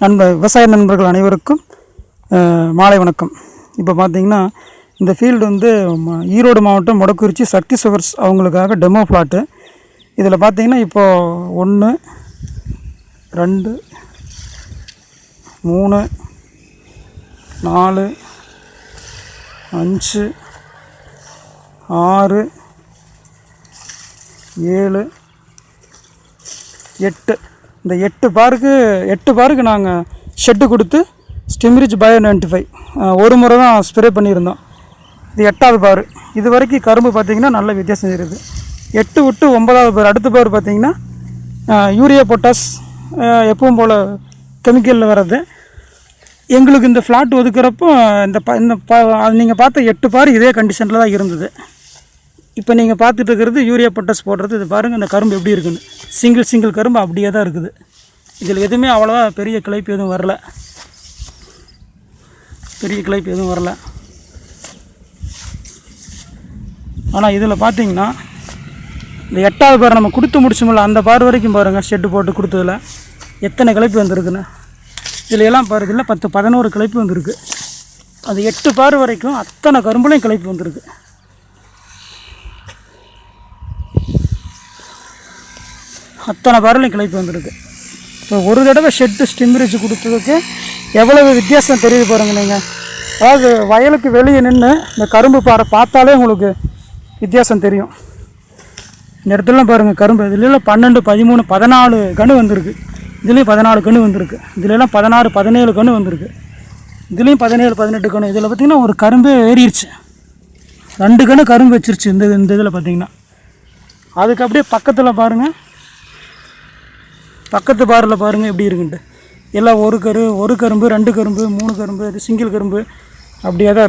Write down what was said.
நண்பர் விவசாய நண்பர்கள் அனைவருக்கும் மாலை வணக்கம். இப்போ பார்த்தீங்கன்னா இந்த ஃபீல்டு வந்து ம- ஈரோடு மாவட்டம் மொடக்குறிச்சி சக்தி சுவர்ஸ் அவங்களுக்காக டெமோ பிளாட்டு இதில் பார்த்தீங்கன்னா இப்போது ஒன்று ரெண்டு மூணு நாலு அஞ்சு ஆறு ஏழு எட்டு. இந்த எட்டு பாருக்கு எட்டு பாருக்கு நாங்கள் ஷெட்டு கொடுத்து ஸ்டிம்ரிச் பயோ நைன்டி ஃபைவ் ஒரு முறை தான் ஸ்ப்ரே பண்ணியிருந்தோம். இது எட்டாவது பாரு. இது வரைக்கும் கரும்பு பார்த்திங்கன்னா நல்ல வித்தியாசம் இருக்குது. எட்டு விட்டு ஒன்பதாவது பார். அடுத்த பார் பார்த்திங்கன்னா யூரியா பொட்டாஸ் எப்பவும் போல் கெமிக்கலில் வர்றது. எங்களுக்கு இந்த ஃப்ளாட் ஒதுக்குறப்போ இந்த ப இந்த ப நீங்கள் பார்த்த எட்டு பார் இதே கண்டிஷனில் தான் இருந்தது. இப்போ நீங்கள் பார்த்துட்டு இருக்கிறது யூரியா பொட்டாஸ் போடுறது. இது பாருங்கள் இந்த கரும்பு எப்படி இருக்குன்னு. சிங்கிள் சிங்கிள் கரும்பு அப்படியே தான் இருக்குது. இதில் எதுவுமே அவ்வளோவா பெரிய கிளைப்பு எதுவும் வரல. பெரிய கிளைப்பு எதுவும் வரல. ஆனால் இதில் பார்த்தீங்கன்னா இந்த எட்டாவது பார் நம்ம கொடுத்து முடிச்சோம்ல அந்த பார் வரைக்கும் பாருங்கள் ஷெட்டு போட்டு கொடுத்ததில். எத்தனை கிளைப்பு வந்திருக்குன்னு. இதில் எல்லாம் பாருங்கள் இல்லை பத்து பதினோரு கிளைப்பு வந்திருக்கு. அது எட்டு பார் வரைக்கும் அத்தனை கரும்புலையும் கிளைப்பு வந்திருக்கு. அத்தனை பரலையும் கிளைப்பு வந்திருக்கு. இப்போ ஒரு தடவை ஷெட்டு ஸ்டிம்ரிச்சு கொடுத்ததுக்கு எவ்வளவு வித்தியாசம் தெரியுது பாருங்க நீங்கள் அதாவது வயலுக்கு வெளியே நின்று இந்த கரும்பு பாறை பார்த்தாலே உங்களுக்கு வித்தியாசம் தெரியும். இந்த இடத்துலலாம் பாருங்கள் கரும்பு. இதுலலாம் பன்னெண்டு பதிமூணு பதினாலு கன்று வந்திருக்கு. இதுலேயும் பதினாலு கன்று வந்திருக்கு. இதுலலாம் பதினாறு பதினேழு கன்று வந்திருக்கு. இதுலேயும் பதினேழு பதினெட்டு கன்று இதில் பார்த்திங்கன்னா ஒரு கரும்பே ஏறிடுச்சு ரெண்டு கன்று கரும்பு வச்சிருச்சு இந்த இந்த இதில் பார்த்தீங்கன்னா அதுக்கு அப்படியே பக்கத்தில் பாருங்கள் பக்கத்து பாரில் பாருங்கள் எப்படி இருக்குன்ட்டு. எல்லாம் ஒரு கரு ஒரு கரும்பு ரெண்டு கரும்பு மூணு கரும்பு இது சிங்கிள் கரும்பு. அப்படியே தான் இருக்குது